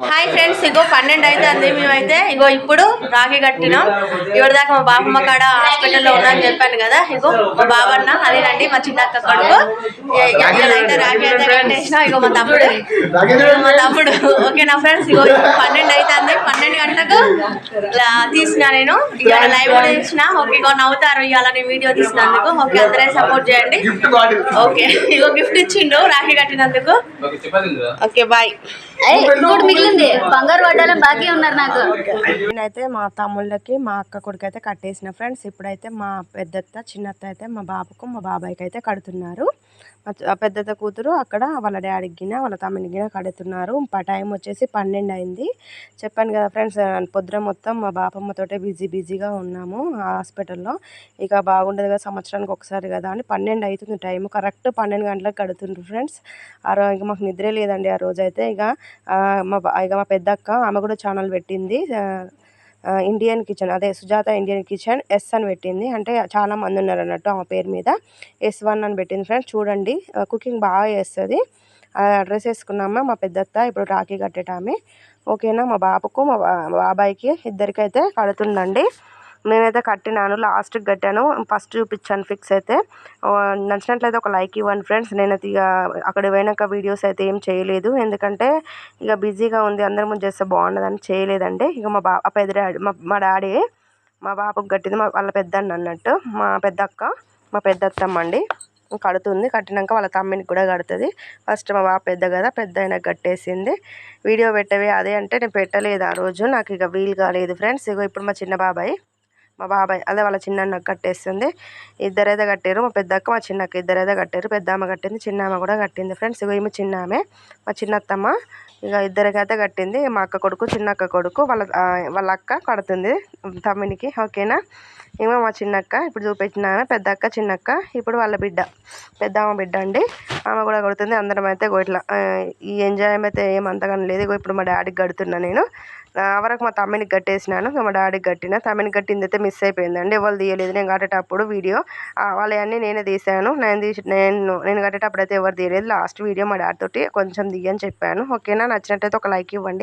Hi, hi friends ఇగో పన్నెండు అయితే అంది మేమైతే ఇగో ఇప్పుడు రాఖీ కట్టినాం. ఇప్పటి దాకా మా బాబమ్మ కాడ హాస్పిటల్లో ఉన్నా అని చెప్పాను కదా. ఇగో మా బాబన్న అదేనండి మా చిన్నక్క కొడుకు. అయితే రాఖీ అయితే కట్టేసిన. ఇగో మా తమ్ముడు. మా తమ్ముడు. ఓకేనా ఫ్రెండ్స్? ఇగో ఇప్పుడు పన్నెండు అయితే అంది పన్నెండు గంటలకు ఇలా తీసిన నేను. ఇవాళ లైవ్ కూడా తీసిన. ఓకే ఇగో నవ్వుతారు. ఇవాళ నేను వీడియో తీసినందుకు. ఓకే అందరే సపోర్ట్ చేయండి. ఓకే ఇగో గిఫ్ట్ ఇచ్చిండు రాఖీ కట్టినందుకు. ఓకే బాయ్ ఇంకోటి మిగిలింది. బంగారు వడ్డాలం బాకీ ఉన్నారు నాకు. నేనైతే మా తమ్ముళ్ళకి మా అక్క కొడుకు అయితే కట్టేసిన ఫ్రెండ్స్. ఇప్పుడైతే మా పెద్దత్త చిన్నత్త అయితే మా బాబుకు మా బాబాయ్కి అయితే కడుతున్నారు. మా పెద్దత్త కూతురు అక్కడ వాళ్ళ డాడీకి గిన వాళ్ళ తమ్ముని గిన కడుతున్నారు. టైం వచ్చేసి పన్నెండు అయింది. చెప్పాను కదా ఫ్రెండ్స్ పొద్దున మొత్తం మా బాపమ్మతోటే బిజీ బిజీగా ఉన్నాము హాస్పిటల్లో. ఇక బాగుండదు కదా సంవత్సరానికి ఒకసారి కదా అని పన్నెండు అవుతుంది టైం కరెక్ట్ పన్నెండు గంటలకు కడుతుండ్రు ఫ్రెండ్స్. ఆ రోజు ఇంకా మాకు నిద్రే లేదండి ఆ రోజు అయితే ఇక మా ఇక మా పెద్దక్క ఆమె కూడా ఛానల్ పెట్టింది. ఇండియన్ కిచెన్ అదే సుజాత ఇండియన్ కిచెన్ ఎస్ అని పెట్టింది. అంటే చాలా మంది ఉన్నారు అన్నట్టు ఆమె పేరు మీద. ఎస్ వన్ అని పెట్టింది ఫ్రెండ్స్ చూడండి కుకింగ్ బాగా చేస్తుంది. అడ్రస్ వేసుకున్నామా మా పెద్దత్త ఇప్పుడు రాఖీ కట్టేటామె. ఓకేనా? మా బాబుకు మా బా- బాబాయ్కి ఇద్దరికైతే కడుతుందండి. నేనైతే కట్టినాను లాస్ట్కి కట్టాను. ఫస్ట్ చూపించాను ఫిక్స్ అయితే. నచ్చినట్లయితే ఒక లైక్ ఇవ్వండి ఫ్రెండ్స్ నేనైతే ఇక అక్కడ పోయినాక వీడియోస్ అయితే ఏం చేయలేదు. ఎందుకంటే ఇక బిజీగా ఉంది. అందరి ముందు చేస్తే బాగుండదని చేయలేదండి. ఇక మా బా పెద్ద డాడీ మా మా డాడీ మా బాబుకి కట్టింది. మా వాళ్ళ పెద్దన్న అన్నట్టు. మా పెద్దక్క మా పెద్ద అత్తమ్మ అండి. కడుతుంది. కట్టినాక వాళ్ళ తమ్మినికి కూడా కడుతుంది. ఫస్ట్ మా బాబు పెద్ద కదా పెద్ద ఆయనకు కట్టేసింది. వీడియో పెట్టవే అదే అంటే నేను పెట్టలేదు ఆ రోజు. నాకు ఇక వీలు కాలేదు ఫ్రెండ్స్ ఇగో ఇప్పుడు మా చిన్న బాబాయ్. మా బాబాయ్ అదే వాళ్ళ చిన్నన్నకు కట్టేస్తుంది. ఇద్దరైతే కట్టారు మా పెద్దక్క మా చిన్నక్క ఇద్దరైతే కట్టారు పెద్దమ్మ కట్టింది చిన్న కూడా కట్టింది ఫ్రెండ్స్. ఇక ఈమె చిన్న ఆమె మా చిన్నత్తమ్మ ఇక ఇద్దరికైతే కట్టింది. మా అక్క కొడుకు చిన్న అక్క కొడుకు వాళ్ళ వాళ్ళ అక్క కడుతుంది తమ్మునికి. ఓకేనా? ఏమో మా చిన్నక్క ఇప్పుడు చూపించిన ఆమె పెద్ద అక్క చిన్నక్క. ఇప్పుడు వాళ్ళ బిడ్డ పెద్ద ఆమె బిడ్డ అండి. ఆమె కూడా కొడుతుంది. అందరం అయితే ఇట్లా ఈ ఎంజాయ్ అయితే ఏం లేదు. ఇగో ఇప్పుడు మా డాడీకి కడుతున్నా నేను. వరకు మా తమ్మినికి కట్టేసినాను. మా డాడీకి కట్టిన. తమ్మిని కట్టింది అయితే మిస్ అయిపోయిందండి. ఎవరు తీయలేదు. నేను కట్టేటప్పుడు వీడియో వాళ్ళవన్నీ నేనే తీసాను నేను తీసి నేను నేను కట్టేటప్పుడు అయితే ఎవరు తీయలేదు. లాస్ట్ వీడియో మా డాడీ తోటి కొంచెం తీయని చెప్పాను. ఓకేనా నచ్చినట్టయితే ఒక లైక్ ఇవ్వండి.